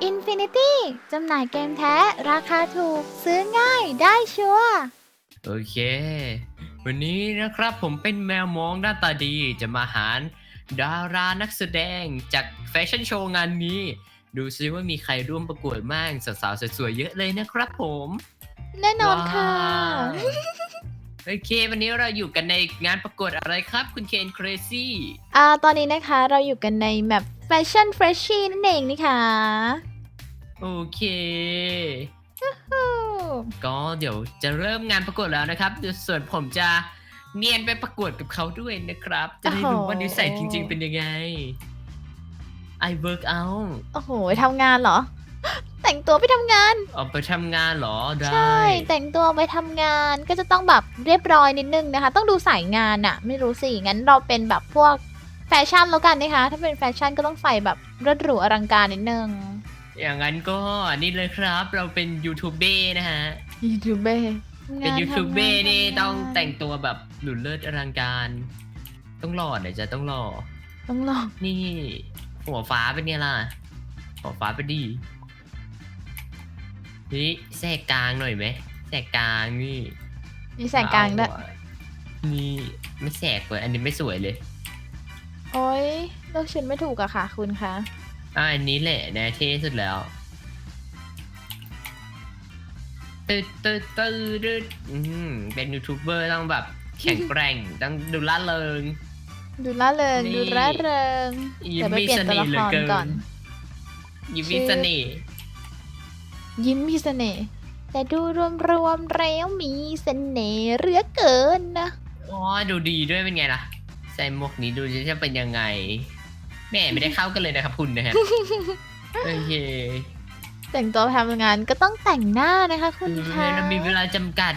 Infinity จำหน่ายเกมแท้ราคาถูกซื้อง่ายได้ชัวร์ โอเค วันนี้นะครับผมเป็นแมวมองหน้าตาดีจะมาหาดารานักแสดงจากแฟชั่นโชว์งานนี้ ดูซิว่ามีใครร่วมประกวดบ้างสาวๆสวยๆเยอะเลยนะครับผม แน่นอนค่ะ ว้าว โอเค วันนี้เราอยู่กันในงานประกวดอะไรครับ คุณเคนเครซี่อ่าตอนนี้นะคะเราอยู่กันในแมป Fashion Freshie นั่นเองนะคะโอเคโอ้ก็เดี๋ยวจะเริ่มงานประกวดแล้วนะครับเดี๋ยวส่วนผมจะเนียนไปประกวดกับเขาด้วยนะครับ จะได้รู้ว่านิสัยจริง ๆ เป็นยังไง I work out โอ้โหทำงานเหรอ แต่งตัวไปทำงานออกไปทำงานเหรอได้ใช่ แต่งตัวไปทำงานก็จะต้องแบบเรียบร้อยนิดนึงนะคะ ต้องดูสายงานอะไม่รู้สิงั้นเราเป็นแบบพวกแฟชั่นแล้วกันนะคะ ถ้าเป็นแฟชั่นก็ต้องใส่แบบเรดหรูอลังการนิดนึงอย่างนั้นก็นี่เลยครับ เราเป็นยูทูบเบอร์นะฮะ ยูทูบเบอร์เป็นยูทูบเบอร์นี่ต้องแต่งตัวแบบหลุดเลิศอลังการ ต้องหล่อหน่อยจะต้องหล่อ ต้องลอง นี่หัวฟ้าเป็นเนี่ยล่ะหัวฟ้าเป็นดี นี่แทรกกลางหน่อยไหมแทรกกลางนี่มีแสงกลางด้วยเอหันี่ไม่แสกเลยอันนี้ไม่สวยเลยโอ้ยเลือกชุดไม่ถูกอะค่ะ คุณคะอ่าอันนี้แหละนะเท่สุดแล้วตืดตืดตืดดอืมเป็นยูทูบเบอร์ต้องแบบแข็งแกร่ง ต้องดูล่าเริง ดูล่าเริงนี่ ดูร่าเริงยิ้เดี๋ยวไปมมีเปลี่ยเสนตัวน่ละห์เหคลือรเกิก่อน นยิ้มมีเสน่ห์ ยิ้มมีเสน่ห์แต่ดูรวมๆแล้วมีเสน่ห์เหลือเกินนะอ๋อดูดีด้วยเป็นไงล่ะ ใส่หมวกนี้ดูจะเป็นยังไง แม่ไม่ได้เข้ากันเลยนะครับคุณนะฮะโอเคแต่งตัวไปทำงานก็ต้องแต่งหน้านะคะคุณคะเรามีเวลาจำกัด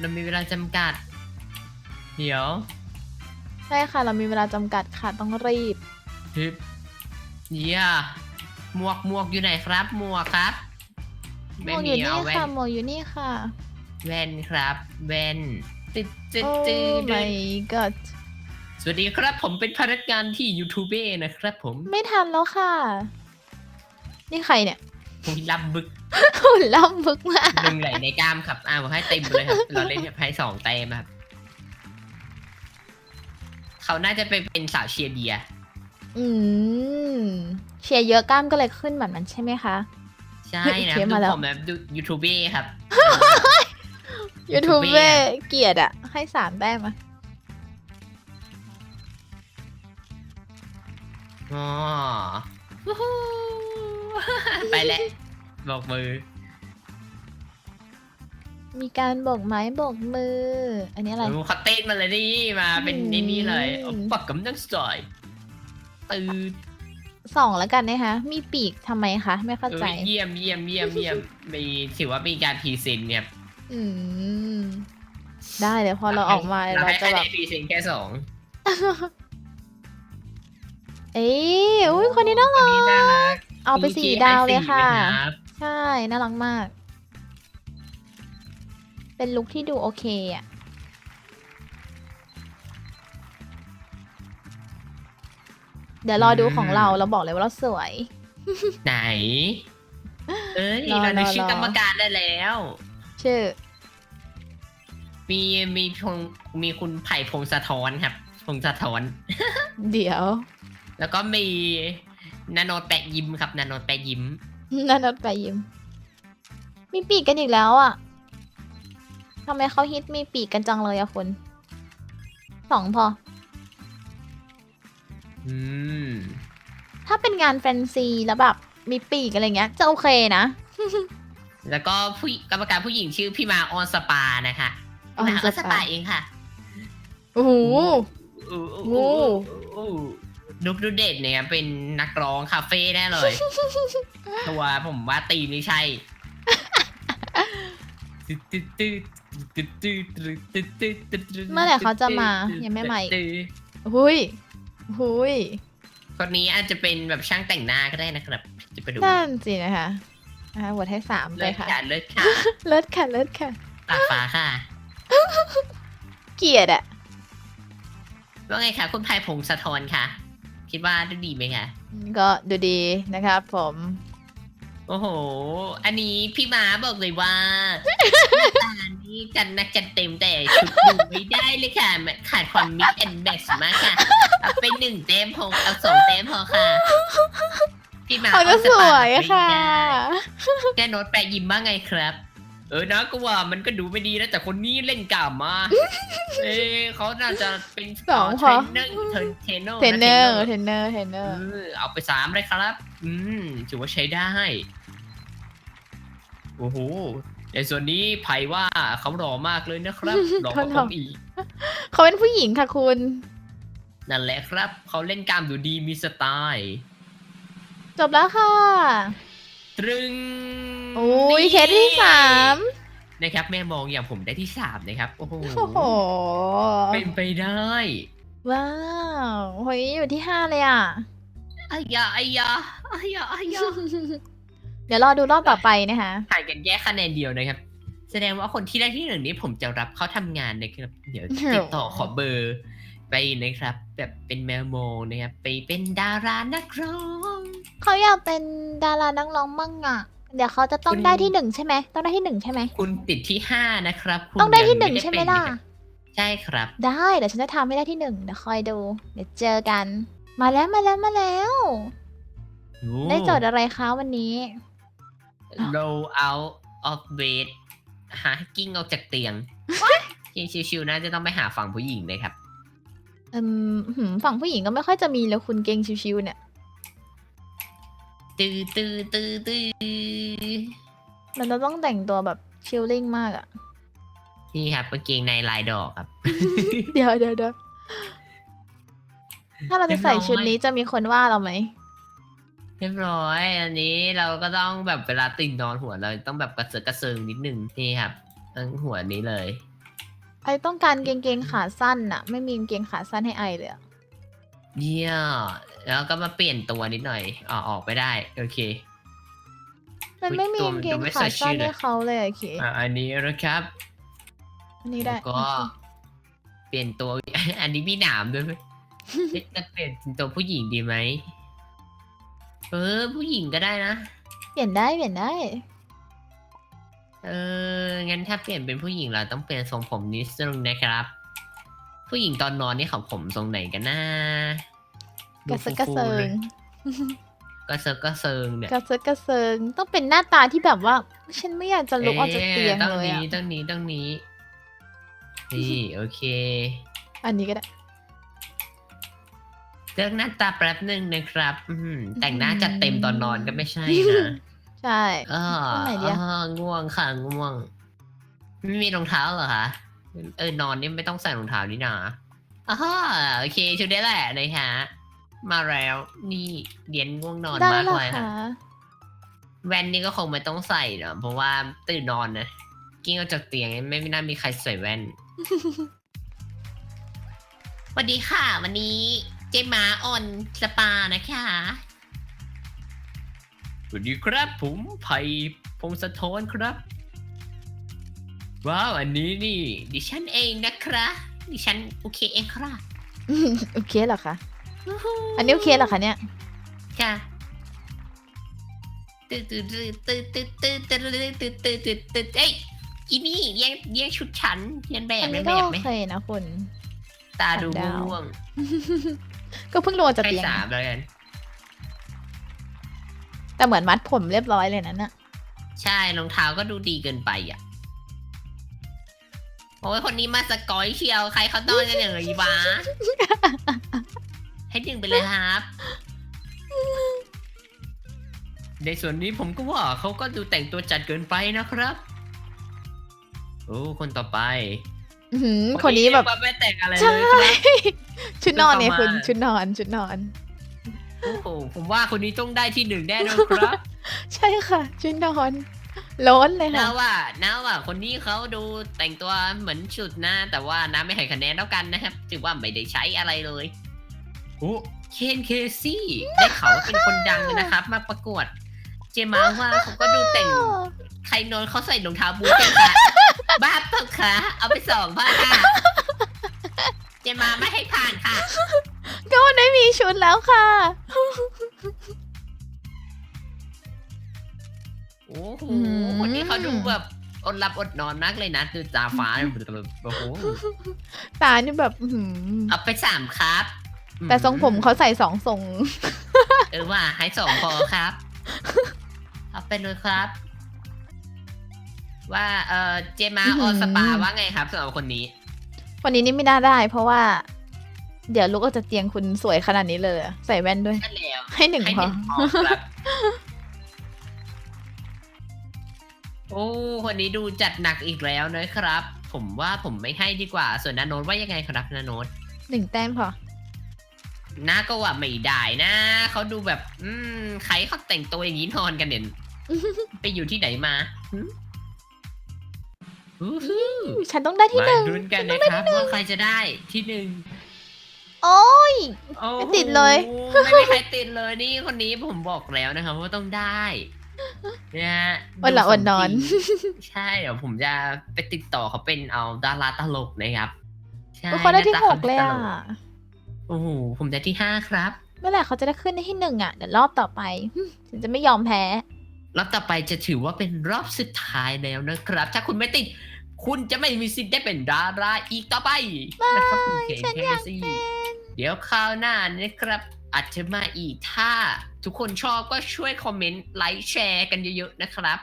เรามีเวลาจำกัด เดี๋ยวใช่ค่ะ เรามีเวลาจำกัดค่ะต้องรีบฮึบเยี่ยหมวกหมวกอยู่ไหนครับ หมวกครับ หมไม่วกอมียู่นี่เอาแว่ค่ะนหมวกอยู่นี่ค่ะแว่นครับแว่นตึ๊ดตึ๊ดโอ้ ตึ๊ด my god สวัสดีครับผมเป็นพนักงานที่ YouTube นะครับผมไม่ทันแล้วค่ะ นี่ใครเนี่ย ผมรับบึกหุ่นล่ำบึกมากหนึ่งไหลในกล้ามครับอ่าผมให้เต็มเลยครับ เราเล่นแบบให้สองเต็มครับ เขาน่าจะไปเป็นสาวเชียร์เดียร์อืม เชียร์เยอะกล้ามก็เลยขึ้นแบบนั้นใช่ไหมคะ ใช่เฮ้ยนะเขียนดูมาแล้วผมแบบดูยูทูบเบอร์ครับ ยูทูบเบอ YouTuber ร์เกลียดอะให้สามแต้มอะอ๋อวู้ฮู้ไปแล้วบอกมือ มีการโบกไม้โบกมือ อันนี้อะไรดูเขาเต้นมาเลยนี่มาเป็นอืม นี่นี่เลยเอาปักกับนังสอยตื่น สองแล้วกันนะคะ มีปีกทำไมคะ ไม่เข้าใจเออเยี่ยมเยี่ยมเยี่ยมเยี่ยมมีถือว่ามีการพรีเซนต์เนี่ยอืม ได้เดี๋ยวพอเราออกมาเราเราให้จะคะแบแนบนพรีเซนต์แค่สองเอ้ยอุ้ยคนนี้น่าคนรันี้น่ากรัก เอาไปมีสี่ KFC ดาวเลยค่ะไหมรับใช่ น่ารักมาก เป็นลุคที่ดูโอเคอะ เดี๋ยวรอดูของเราเราบอกเลยว่าเราสวย ไหน เอ้ยรอเราดูรอชื่อรอ กรรมการได้แล้ว ชื่อ มีมีพงมีคุณไผ่พงศธรครับพงศธรเดี๋ยวแล้วก็มีนาโนแปะยิ้มครับนาโนแปะยิ้ม นันนไปยิ้มมีปีกกันอีกแล้วอะทำไมเขาฮิตมีปีกกันจังเลยอะคุณสองพอ อืม ถ้าเป็นงานแฟนซีแล้วแบบมีปีกอะไรเงี้ยจะโอเคนะ แล้วก็ผู้กรรมการผู้หญิงชื่อพี่มาออนสปานะคะออนพี่มาออนสสปาปาเองค่ะ โอ้โหอู้อู้โอ้อู้อู้นุกดูเด็ดเนี่ยเป็นนักร้องคาเฟ่แน่เลย ตัวผมว่าตีมนี่ใช่เมื่อไหร่เขาจะมา ยังไม่มาอีกหุย หุยคนนี้อาจจะเป็นแบบช่างแต่งหน้าก็ได้นะครับ จะไปดูนั่นสินะคะอ่าบทให้สามไปเลิศค่ะ ค่ะเลิศค่ะเลิศค่ะ เลิศค่ะ ตากฟ้าค่ะเกลียดอะว่าไงคะคุณไพพงศธรค่ะ คิดว่าดูดีไหมคะก็ดูดีนะครับผม โอ้โห อันนี้พี่ม้าบอกเลยว่าหน้าตา นี่จันนักจันเต็มแต่ชุดดูไม่ได้เลยค่ะมันขาดความมิกแอนแมทมากค่ะ เอาไปหนึ่งเต็มพอเอาสองเต็มพอค่ะ พี่ม้าเขาก็เอาสปาวยไม่ค่ะได้แค่โน้ตแปะยิ้มบ้างไงครับ เออนะก็ว่ามันก็ดูไม่ดีนะแต่คนนี้เล่นกล่ำมา เอ้เขาน่าจะเป็นสองเทพรอนเนอร์เทรนเทรนเนอร์เทรนเนอร์นะเทรนเนอร์เทรนเนอเอร์อเอาไปสามเลยครับ อืมถือว่าใช้ได้ โอ้โห ในส่วนนี้ไผ่ว่าเขาหล่อมากเลยนะครับหล่อกว่าผมอีก เขาเป็นผู้หญิงค่ะคุณ นั่นแหละครับ เขาเล่นกล้ามดูดีมีสไตล์จบแล้วค่ะ ตรึงโอ้ยเคสที่สามนะครับ แม่มองอย่างผมได้ที่สามนะครับ โอ้โหโอ้โห เป็นไปได้ ว้าวเฮ้ยอยู่ที่ห้าเลยอะอายาอายาอายาอายาเดี๋ยวรอดูรอบต่อไปนะคะห่างกันแยกคะแนนเดียวนะครับ แสดงว่าคนที่ได้ที่หนึ่งนี้ผมจะรับเขาทำงานนะครับ เดี๋ยวติดต่อขอเบอร์ไปนะครับ แบบเป็นแมวโมงนะครับไปเป็นดารานักร้องเขาอยากเป็นดารานักร้องมั่งอะเดี๋ยวเขาจะต้องคุณได้ที่หนึ่งใช่ไหมต้องได้ที่หนึ่งใช่ไหมคุณติดที่ห้านะครับคุณต้องได้ที่ยัหนึ่งด้ใช่ไหมเป็นล่ะนะครับใช่ครับ ได้เดี๋ยวฉันจะทำให้ได้ที่หนึ่งเดี๋ยวคอยดู เดี๋ยวเจอกัน มาแล้วมาแล้วมาแล้ว ได้โจทย์อะไรคะวันนี้ roll out of bed หากิ้งออกจากเตียงยิงชิวๆนะจะต้องไปหาฝั่งผู้หญิงเลยครับ อืมหืมฝั่งผู้หญิงก็ไม่ค่อยจะมีแล้วคุณเก่งชิวๆเนี่ย ตื้อตื้อตื้อตื้อมันจะต้องแต่งตัวแบบชิลลิ่งมากอะนี่ครับกางเกงในลายดอกครับ เดี๋ยวเดี๋ยวเดี๋ยวถ้าเราจะใส่ชุดนี้จะมีคนว่าเราไหม เรียบร้อย อันนี้เราก็ต้องแบบเวลาตื่นนอนหัวเราต้องแบบกระเสือกกระเซิงนิดนึงนี่ครับตั้งหัวนี้เลย ไอต้องการเกงเกงขาสั้นอะไม่มีกางเกงขาสั้นให้ไอเลยอะเยี่ยแล้วก็มาเปลี่ยนตัวนิดหน่อยอ๋อออกไปได้ โอเค มันไม่มีตัวกางเกงดูไม่ขาสดชื่สั้นนเลยให้เขาเลยโอเคอะอันนี้นะครับ อันนี้ได้แล้วก็ เปลี่ยนตัว อันนี้มีหนามด้วยไหมเอ๊ะจะเปลี่ยนเป็นตัวผู้หญิงดีไหม เออ ผู้หญิงก็ได้นะ เปลี่ยนได้เปลี่ยนได้ เออ งั้นถ้าเปลี่ยนเป็นผู้หญิงเราต้องเปลี่ยนทรงผมนิดนึงนะครับ ผู้หญิงตอนนอนนี่เขาผมทรงไหนกันนะกระเซาะกระเซิงกระเซิร์กระเซิงเนี่ยกระเซาะกระเซิงต้องเป็นหน้าตาที่แบบว่า ฉันไม่อยากจะลุกออกจากเตียงอ๊ะต้องเลยนี้อะต้องนี้ต้องนี้นี่โอเค อันนี้ก็ได้ เลือกหน้าตาแป๊บหนึ่งนะครับ อืมแต่งหน้าจัดเต็มตอนนอนก็ไม่ใช่นะใช่อ๋อตรงไหนดีอะอ๋อง่วงค่ะง่วง ไม่มีรองเท้าเหรอคะเออนอนนี่ไม่ต้องใส่รองเท้านี่นาอ๋อโอเคชุดนี้แหละนะคะ มาแล้วนี่เดียนง่วงนอนได้มากแล้วเลยค่ะ ค่ะ แว่นนี่ก็คงไม่ต้องใส่เนอะเพราะว่าตื่นนอนนะกิ้งออกจากเตียงไม่ไม่น่ามีใครใส่แว่น สวัสดีค่ะ วันนี้ เจมาออนสปานะคะสวัสดีครับผมไผ่พงศธรครับ ว้าวอันนี้นี่ ดิฉันเองนะครับ ดิฉันโอเคเองครับโอเคเหรอคะอันนี้โอเคเหรอคะเนี่ย ค่ะตื่นตื่นตื่นตื่นตื่นตื่นตื่นตื่นตื่นตื่นตื่นเอ้ยอีนี่แย่งแย่งชุดฉันเรียนแบบอันเรีนี้ยนก็แบบโอไหมเคนะคุณ ตาดูดาวง่วง ก็เพิ่งลงจากให้เตียงสามแล้วกัน แต่เหมือนมัดผมเรียบร้อยเลยนั่นน่ะใช่รองเท้าก็ดูดีเกินไปอะ โอ้ยคนนี้มาสกอยเชียว ใครเขาต้องกันอย่างไรวะ ให้ดึงไปเลยครับ ในส่วนนี้ผมก็ว่าเขาก็ดูแต่งตัวจัดเกินไปนะครับ โอ้คนต่อไปอื้อหือคนนี้แบบ เรียกว่าไม่แต่งอะไรใช่เลยครับ ชุดนอนเนี่ยเพิ่คุณงเข้ามาชุดนอนชุดนอน โอ้โหผมว่าคนนี้ต้องได้ที่หนึ่งแน่นอนครับ ใช่ค่ะ ชุดนอนล้นเลยนะค่ะว่านะว่า คนนี้เขาดูแต่งตัวเหมือนชุดนะ แต่ว่าน้าไม่ให้คะแนนแล้วกันนะครับถือว่าไม่ได้ใช้อะไรเลยโอ้เคนเคซี่ได้ข่าวว่าเป็นคนดังเลยนะครับ มาประกวด เจมาว่าเขาก็ดูแต่งใครนอนเขาใส่รองเท้าบูทกันคะบ้าเปล่าคะเอาไปสองบ้าค่ะ เจมาไม่ให้ผ่านค่ะ ก็มันได้มีชุดแล้วค่ะ โอ้โหอืม คนนี้เขาดูแบบอดหลับอดนอนมากเลยนะดูตาฟ้าแบบโอ้โหตานี่แบบอื้อหือเอาไปสามครับแต่ทรงผมเขาใส่สองทรง เออว่าให้สองพอครับ เอาไปเลยครับ ว่าเออเจมาอื้อหือออสปาว่าไงครับสำหรับคนนี้ วันนี้นี่ไม่น่าได้ เพราะว่า เดี๋ยวลุกออกจากเตียงคุณสวยขนาดนี้เลยอะใส่แว่นด้วยใช่แล้วให้หนึ่งให้พหอนึ่งพอครับโอ้คนนี้ดูจัดหนักอีกแล้วนะครับ ผมว่าผมไม่ให้ดีกว่า ส่วนนาโนตว่ายังไงครับนาโนตหนึ่งแต้มพอ น้าก็ว่าไม่ได้นะเขาดูแบบ อืมใครเขาแต่งตัวอย่างนี้นอนกันเนี่ย ไปอยู่ที่ไหนมาหึ อู้หูฉันต้องได้ที่หมานึ่ง ลุ้นกันนะครับว่าใครจะได้ที่หนึ่งโอ้ย โอ้โหไม่ติดเลย ไม่มีใครติดเลยนี่คนนี้ผมบอกแล้วนะครับว่าต้องได้เนี่ยวันละวันนอนดูสมจริงใช่เดี๋ยวผมจะไปติดต่อเขาเป็นเอาดาราตลกนะครับใช่ทุกคนได้ที่น้าหตากเลยตอะ โอ้โหผมได้ที่ห้าครับ เมื่อไหร่เขาจะได้ขึ้นในที่หนึ่งอะ เดี๋ยวรอบต่อไปหึฉันจะไม่ยอมแพ้ รอบต่อไปจะถือว่าเป็นรอบสุดท้ายแล้วนะครับ ถ้าคุณไม่ติด คุณจะไม่มีสิทธิ์ได้เป็นดาราอีกต่อไปนะครับคุณเคฉันเคอยากซี่เป็นเดี๋ยวคราวหน้านะครับอาจจะมาอีกถ้า ทุกคนชอบก็ช่วยคอมเมนต์ไลค์แชร์กันเยอะๆนะครับ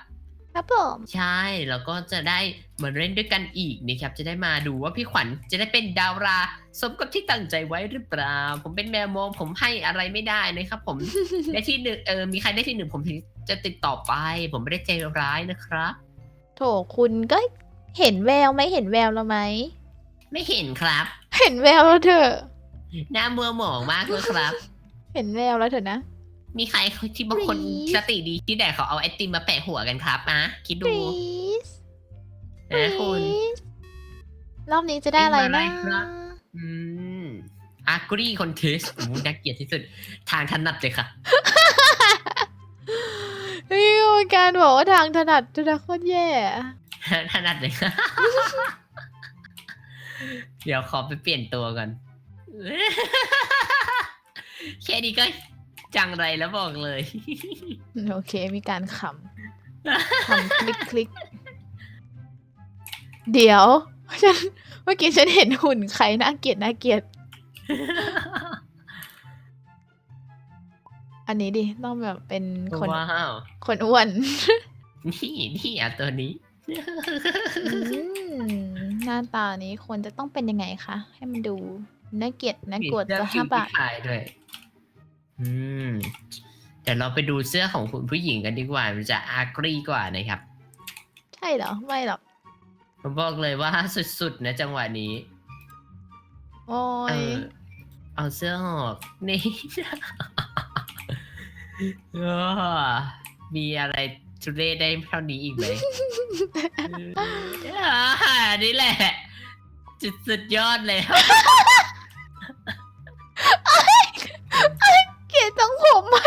ครับผม ใช่แล้วก็จะได้มาเล่นด้วยกันอีกนะครับ จะได้มาดูว่าพี่ขวัญจะได้เป็นดารา สมกับที่ตั้งใจไว้หรือเปล่า ผมเป็นแมวมองผมให้อะไรไม่ได้นะครับผม ได้ที่หนึ่งเออมีใครได้ที่หนึ่งผมถึงจะติดต่อไป ผมไม่ได้ใจร้ายนะครับ โถคุณก็ เห็นแววไหมเห็นแววเราไหม ไม่เห็นครับ เห็นแววแล้วเถอะหน้ามัวหมองมากเลยครับ เห็นแววแล้วเถอะนะ มีใครที่บางคน Please สติดีที่ไหนเขาเอาไอติมมาแปะหัวกันครับนะคิดดู please นะคุณ please รอบนี้จะได้อะไรเป็นอะไรนะครับ อืมอากรีคอนเทสน่าเกลียดที่สุด ทางถนัดเลยค่ะ เฮ้ยมีการบอกว่าทางถนัดถนัดโคตรแย่ ถนัดเลยค่ะเดี๋ยวขอไปเปลี่ยนตัวก่อน แค่นี้ก็จังไรแล้วบอกเลย โอเค มีการขำขำคลิกคลิก เดี๋ยวฉันเมื่อกี้ฉันเห็นหุ่นใครน่าเกลียดน่าเกลียด อันนี้ดิ ต้องแบบเป็นคนว้าว คนอ้วน นี่นี่อะตัวนี้ อืม หน้าตานี้ควรจะต้องเป็นยังไงคะ ให้มันดูน่าเกลียดน่ากลัวเสื้อจะผิห้าวบาทที่ขายด้วย อืมเดี๋ยวเราไปดูเสื้อของคุณผู้หญิงกันดีกว่า มันจะอากรีกว่านะครับ ใช่เหรอ ไม่หรอก ผมบอกเลยว่าสุดๆนะจังหวะนี้ โอ้เอย อเอาเสื้อออกนี่เออมีอะไร ทุเรศได้เท่านี้อีกไหม อ่านี่แหละ จุดสุดยอดเลยเกลียดทรงผมไหม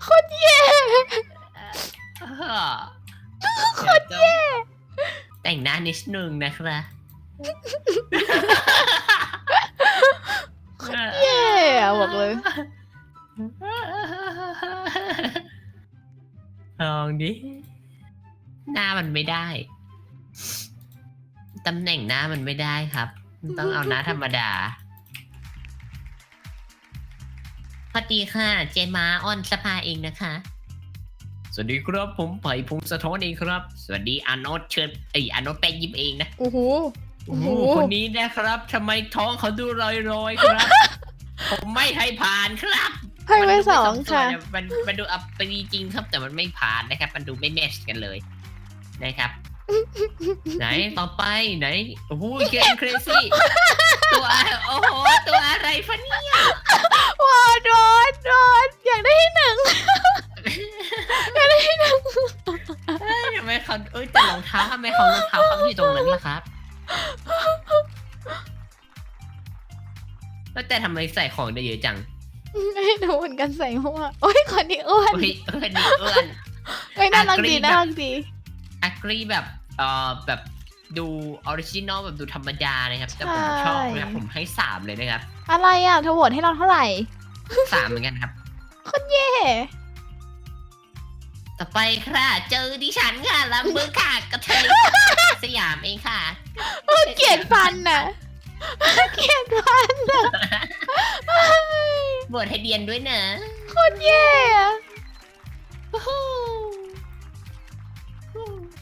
โคตรแย่โคตรแย่ แต่งหน้านิดนึงนะครับแย่อะบอกเลย ลองดิ หน้ามันไม่ได้ ตำแหน่งหน้ามันไม่ได้ครับ มันต้องเอาหน้าธรรมดาสวัสดีค่ะ เจมาออนสภาเองนะคะ สวัสดีครับผมไผ่พงศธรเองครับ สวัสดีอาโนตเชิญไอยอาโนตแปะยิ้มเองนะโอ้โหโอ้โห โอ้โห คนนี้นะครับทำไมท้องเขาดูลอยๆครับ ผมไม่ให้ผ่านครับ ให้ไปมันดูสองม่มส่วค่ะนนมันมันดูอัปรีจริงครับ แต่มันไม่ผ่านนะครับ มันดูไม่แมชกันเลย นะครับ ไหนต่อไปไหนโอ้โหเกนเครซี่ตัวอะไรโอ้โหตัวอะไรฟะเนี่ยว้าวโดนโดนอยากได้ที่หนึ่งเอ้ยทำไมเขาเอ้ยแต่รองเท้าทำไมเขารองเท้าเขาอยู่ตรงนั้นล่ะครับแล้วแต่ทำไมใส่ของได้เยอะจัง ไม่รู้เหมือนกันใส่หัวโอ้ยคนนี้อ้วนเฮ้ยเอ้ยนี่เอื้อนเฮ้ยน่ารักดีอะกรี๊ดน่ารักดี อักรีแบบเอ่อแบบดูออริจินอลแบบดูธรรมดานะครับ แต่ผมใช่ชอบนะครับผมให้สามเลยนะครับอะไรอะเธอโหวตให้เราเท่าไหร่สามเหมือนกันครับเย่ต่อไปค่ะ เจอดิฉันค่ะลำมือค่ะกระเทยสยามเองค่ะเกลียดฟันน่ะเกลียดฟันน่ะ บวชให้เดียนด้วยเนอะโคตรแย่อะ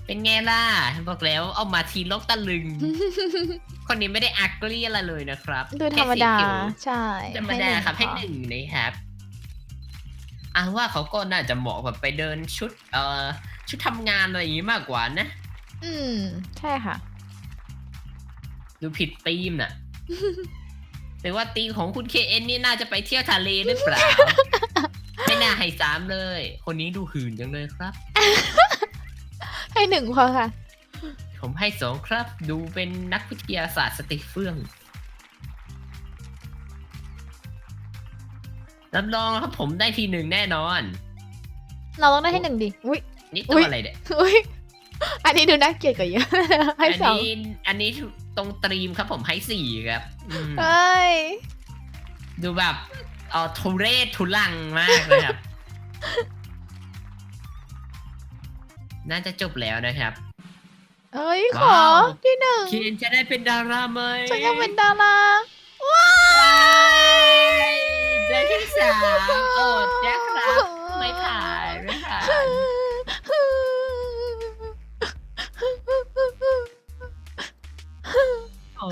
เป็นไงล่ะ บอกแล้วเอามาทีโลกตะลึง คนนี้ไม่ได้อักเลี่อะไรเลยนะครับดูธรรมดา แค่สีผิวใช่ธรรมดาครับให้พอหนึ่งนะครับอ่าว่าเขาก็น่าจะเหมาะแบบไปเดินชุด เอ่อ ชุดทำงานอะไรอย่างงี้มากกว่านะ อืม ใช่ค่ะ ดูผิดธีมน่ะ แต่ว่าธีมของคุณเคเอ็นนี่น่าจะไปเที่ยวทะเลหรือเปล่า ไม่น่าให้สามเลย คนนี้ดูหื่นจังเลยครับ ให้หนึ่งพอค่ะ ผมให้สองครับ ดูเป็นนักวิทยาศาสตร์สติเฟื่องรับรองครับผมได้ทีหนึ่งแน่นอน เราต้องได้ให้หนึ่งดิ อุ้ย นี่อุ๊ตัวยอะไรเนี่ยอุ้ย อันนี้ดูน่าเกลียดกว่าเยอะ ให้อันสอง นี้อันนี้ ตรงตรีมครับผมให้สี่ครับอืมเอ้ย ดูแบบเออทุเรศทุลังมากเลยครับ น่าจะจบแล้วนะครับ เอ้ย ขอว้าว ที่หนึ่งเคนจะได้เป็นดาราไหมฉันยังเป็นดาราว้าว้ายได้ที่สามอดนะครับ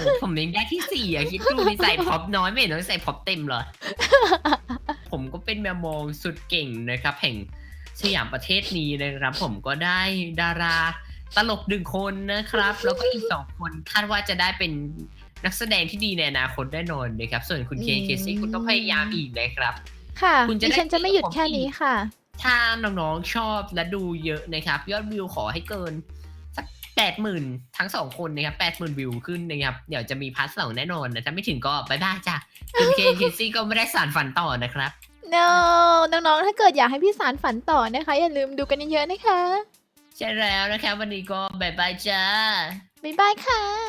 อ้ผมยังได้ที่สี่อะคิดดูนี่ใส่พร็อปน้อยไม่เห็นต้องใส่พร็อปเต็มเหรอ ผมก็เป็นแมวมองสุดเก่งนะครับ แห่งสยามประเทศนี้นะครับ ผมก็ได้ดาราตลกหนึ่งคนนะครับ แล้วก็อีกสองคนคาดว่าจะได้เป็นนักแสดงที่ดีในอนาคตแน่นอนนะครับ ส่วนคุณเคนเคซี่คุณต้องพยายามอีกนะครับ ค่ะคุณจะดิได้ฉันจะไม่หยุดแค่นี้ค่ะ ถ้าน้องๆชอบและดูเยอะนะครับ ยอดวิวขอให้เกินสัก แปดหมื่นทั้งสองคนนะครับแปดหมื่นวิวขึ้นนะครับเดี๋ยวจะมีพาร์ทสองแน่นอนนะถ้าไม่ถึงก็บายบายจ้ะคุณเคนเคซี่ก็ไม่ได้สารฝันต่อนะครับ no น้องๆ ถ้าเกิดอยากให้พี่สารฝันต่อนะคะ อย่าลืมดูกันเยอะๆนะคะ ใช่แล้วนะครับวันนี้ก็บายบายจ้า บ๊ายบายค่ะ